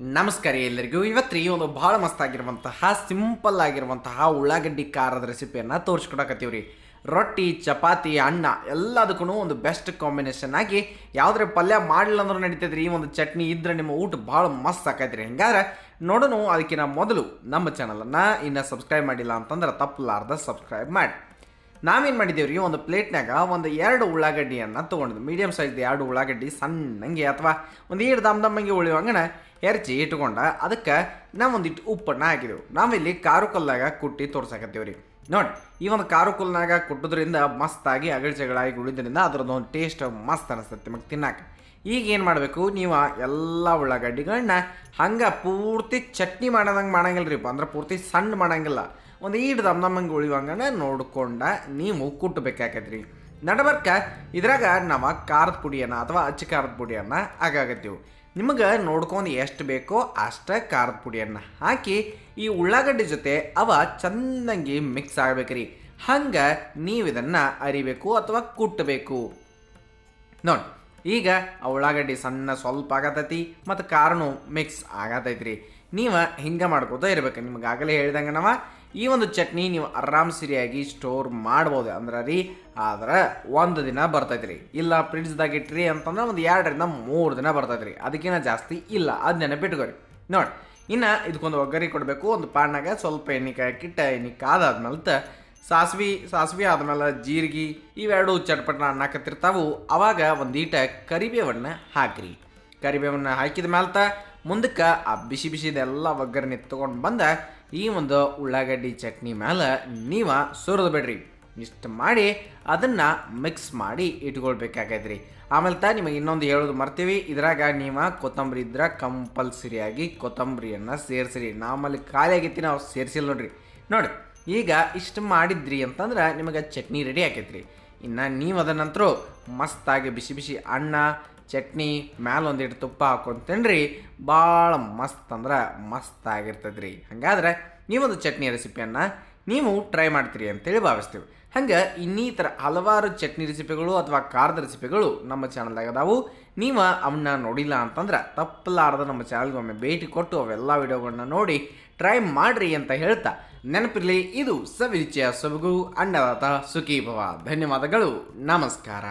ನಮಸ್ಕಾರ ಎಲ್ಲರಿಗೂ. ಇವತ್ತು ಒಂದು ಭಾಳ ಮಸ್ತ್ ಆಗಿರುವಂತಹ ಸಿಂಪಲ್ ಆಗಿರುವಂತಹ ಉಳ್ಳಾಗಡ್ಡಿ ಖಾರದ ರೆಸಿಪಿಯನ್ನು ತೋರಿಸ್ಕೊಡಕತ್ತೀವಿ ರೀ ರೊಟ್ಟಿ, ಚಪಾತಿ, ಅನ್ನ ಎಲ್ಲದಕ್ಕೂ ಒಂದು ಬೆಸ್ಟ್ ಕಾಂಬಿನೇಷನ್ ಆಗಿ ಯಾವುದ್ರ ಪಲ್ಯ ಮಾಡಲಿಲ್ಲ ಅಂದ್ರೂ ರೀ ಈ ಒಂದು ಚಟ್ನಿ ಇದ್ರೆ ನಿಮ್ಮ ಊಟ ಭಾಳ ಮಸ್ತ್ ಆಕೈತ್ರಿ. ಹಂಗಾದ್ರೆ ನೋಡೋಣ ಅದಕ್ಕಿಂತ ಮೊದಲು ನಮ್ಮ ಚಾನಲನ್ನು ಇನ್ನು ಸಬ್ಸ್ಕ್ರೈಬ್ ಮಾಡಿಲ್ಲ ಅಂತಂದ್ರೆ ತಪ್ಪಲಾರ್ದ ಸಬ್ಸ್ಕ್ರೈಬ್ ಮಾಡಿ. ನಾವೇನು ಮಾಡಿದ್ದೇವ್ರಿ? ಒಂದು ಪ್ಲೇಟ್ನಾಗ ಒಂದು ಎರಡು ಉಳ್ಳಾಗಡ್ಡಿಯನ್ನು ತೊಗೊಂಡಿದ್ದು ಮೀಡಿಯಮ್ ಸೈಜ್ ಎರಡು ಉಳ್ಳಾಗಡ್ಡಿ ಸಣ್ಣಂಗೆ ಅಥವಾ ಒಂದು ಈಡು ದಮ್ ದಮ್ಮಂಗೆ ಉಳಿಯುವಂಗನ ಎರಚಿ ಇಟ್ಕೊಂಡ ಅದಕ್ಕೆ ನಾವು ಒಂದಿಟ್ಟು ಉಪ್ಪನ್ನು ಹಾಕಿದೆವು. ನಾವಿಲ್ಲಿ ಕಾರು ಕಲ್ಲಾಗ ಕುಟ್ಟಿ ತೋರ್ಸಾಕತ್ತೀವಿ ರೀ ನೋಡಿ, ಈ ಒಂದು ಕಾರು ಕಲ್ನಾಗ ಕುಟ್ಟೋದ್ರಿಂದ ಮಸ್ತಾಗಿ ಅಗಳ್ಚಗಳಾಗಿ ಉಳಿದ್ರಿಂದ ಅದರದ್ದು ಒಂದು ಟೇಸ್ಟ್ ಮಸ್ತ್ ಅನಿಸ್ತೈತಿ ನಿಮಗೆ ತಿನ್ನಕ್ಕೆ ಈಗ ಏನು ಮಾಡಬೇಕು? ನೀವು ಎಲ್ಲ ಉಳ್ಳಾಗಡ್ಡಿಗಳನ್ನ ಹಂಗೆ ಪೂರ್ತಿ ಚಟ್ನಿ ಮಾಡೋದಂಗೆ ಮಾಡಂಗಿಲ್ಲ ರೀ ಅಂದ್ರೆ ಪೂರ್ತಿ ಸಣ್ಣ ಮಾಡಂಗಿಲ್ಲ. ಒಂದು ಈಡ್ ದಮ್ ದಮ್ಮಂಗೆ ಉಳಿವಂಗನ ನೋಡ್ಕೊಂಡ ನೀವು ಕುಟ್ಟಬೇಕಾಕೈತ್ರಿ ನಡಬರ್ಕ, ಇದ್ರಾಗ ನಾವು ಖಾರದ ಪುಡಿಯನ್ನು ಅಥವಾ ಅಚ್ಚ ಖಾರದ ಪುಡಿಯನ್ನು ಆಗಾಗತ್ತೀವಿ ನಿಮಗೆ ನೋಡ್ಕೊಂಡು ಎಷ್ಟು ಬೇಕೋ ಅಷ್ಟ ಖಾರದ ಪುಡಿಯನ್ನು ಹಾಕಿ ಈ ಉಳ್ಳಾಗಡ್ಡಿ ಜೊತೆ ಅವ ಚಂದಂಗಿ ಮಿಕ್ಸ್ ಆಗ್ಬೇಕ್ರಿ. ಹಂಗೆ ನೀವು ಇದನ್ನು ಅರಿಬೇಕು ಅಥವಾ ಕುಟ್ಟಬೇಕು ನೋಡಿ, ಈಗ ಆ ಉಳ್ಳಾಗಡ್ಡಿ ಸಣ್ಣ ಸ್ವಲ್ಪ ಆಗತೈತಿ ಮತ್ತು ಖಾರನು ಮಿಕ್ಸ್ ಆಗತೈತ್ರಿ. ನೀವು ಹಿಂಗೆ ಮಾಡ್ಕೋತಾ ಇರ್ಬೇಕು ನಿಮ್ಗೆ ಆಗಲೇ ಹೇಳ್ದಂಗೆ ನಾವು. ಈ ಒಂದು ಚಟ್ನಿ ನೀವು ಆರಾಮ್ ಸರಿಯಾಗಿ ಸ್ಟೋರ್ ಮಾಡ್ಬೋದು ಅಂದ್ರೆ ರೀ, ಆದ್ರೆ ಒಂದು ದಿನ ಬರ್ತೈತ್ರಿ. ಇಲ್ಲ ಫ್ರಿಡ್ಜ್ದಾಗ ಇಟ್ರಿ ಅಂತಂದ್ರೆ ಒಂದು ಎರಡರಿಂದ ಮೂರು ದಿನ ಬರ್ತೈತ್ರಿ. ಅದಕ್ಕಿಂತ ಜಾಸ್ತಿ ಇಲ್ಲ. ಅದು ನೆನಪಿಟ್ಕೋರಿ. ನೋಡಿ, ಇನ್ನು ಇದಕ್ಕೊಂದು ಒಗ್ಗರಿ ಕೊಡಬೇಕು. ಒಂದು ಪಾನಾಗ ಸ್ವಲ್ಪ ಎಣ್ಣೆ ಕಾಯಕ್ಕಿಟ್ಟ ಎಣ್ಣೆ ಕಾದಾದ್ಮೇಲೆ ಸಾಸ್ವಿ ಸಾಸ್ವಿ ಆದಮೇಲೆ ಜೀರಿಗೆ, ಇವೆರಡು ಚಟ್ಪಟ ಅನ್ನಕತ್ತಿರ್ತಾವು. ಅವಾಗ ಒಂದೀಟ ಕರಿಬೇವನ್ನ ಹಾಕ್ರಿ. ಕರಿಬೇವನ್ನ ಹಾಕಿದ ಮೇಲೆ ಮುಂದಕ್ಕೆ ಆ ಬಿಸಿ ಬಿಸಿದೆಲ್ಲ ಒಗ್ಗರಣೆ ತೊಗೊಂಡು ಬಂದ ಈ ಒಂದು ಉಳ್ಳಾಗಡ್ಡಿ ಚಟ್ನಿ ಮೇಲೆ ನೀವು ಸುರಿದು ಬಿಡ್ರಿ. ಇಷ್ಟು ಮಾಡಿ ಅದನ್ನು ಮಿಕ್ಸ್ ಮಾಡಿ ಇಟ್ಕೊಳ್ಬೇಕಾಗೈತ್ರಿ. ಆಮೇಲೆ ತಾ ನಿಮಗೆ ಇನ್ನೊಂದು ಹೇಳೋದು ಮರ್ತೀವಿ. ಇದ್ರಾಗ ನೀವು ಕೊತ್ತಂಬರಿ ಇದ್ರೆ ಕಂಪಲ್ಸರಿಯಾಗಿ ಕೊತ್ತಂಬರಿಯನ್ನು ಸೇರಿಸ್ರಿ. ನಮ್ಮಲ್ಲಿ ಖಾಲಿ ನಾವು ಸೇರಿಸಿಲ್ಲ ನೋಡ್ರಿ. ನೋಡಿ, ಈಗ ಇಷ್ಟು ಮಾಡಿದ್ರಿ ಅಂತಂದ್ರೆ ನಿಮಗೆ ಚಟ್ನಿ ರೆಡಿ ಆಕೈತ್ರಿ. ಇನ್ನು ನೀವು ಅದನ್ನಂತರೂ ಮಸ್ತಾಗಿ ಬಿಸಿ ಬಿಸಿ ಅನ್ನ ಚಟ್ನಿ ಮ್ಯಾಲ ಒಂದಿಟ್ಟು ತುಪ್ಪ ಹಾಕೊಂಡು ತಿನ್ರಿ ಭಾಳ ಮಸ್ತ್ ಅಂದ್ರೆ ಮಸ್ತ್ ಆಗಿರ್ತದೆ ರೀ ಹಾಗಾದ್ರೆ ನೀವೊಂದು ಚಟ್ನಿ ರೆಸಿಪಿಯನ್ನು ನೀವು ಟ್ರೈ ಮಾಡ್ತೀರಿ ಅಂತೇಳಿ ಭಾವಿಸ್ತೀವಿ. ಹಂಗೆ ಇನ್ನಿತರ ಹಲವಾರು ಚಟ್ನಿ ರೆಸಿಪಿಗಳು ಅಥವಾ ಖಾರದ ರೆಸಿಪಿಗಳು ನಮ್ಮ ಚಾನಲ್ದಾಗ ಅದಾವು. ನೀವು ಅವನ್ನ ನೋಡಿಲ್ಲ ಅಂತಂದ್ರೆ ತಪ್ಪಲಾರ್ದ ನಮ್ಮ ಚಾನಲ್ಗೆ ಒಮ್ಮೆ ಭೇಟಿ ಕೊಟ್ಟು ಅವೆಲ್ಲ ವಿಡಿಯೋಗಳನ್ನ ನೋಡಿ ಟ್ರೈ ಮಾಡ್ರಿ ಅಂತ ಹೇಳ್ತಾ ನೆನಪಿರಲಿ, ಇದು ಸವಿರುಚಿಯ ಸೊಬಗು, ಅಂಡದಾತ, ಸುಖೀಭವ. ಧನ್ಯವಾದಗಳು. ನಮಸ್ಕಾರ.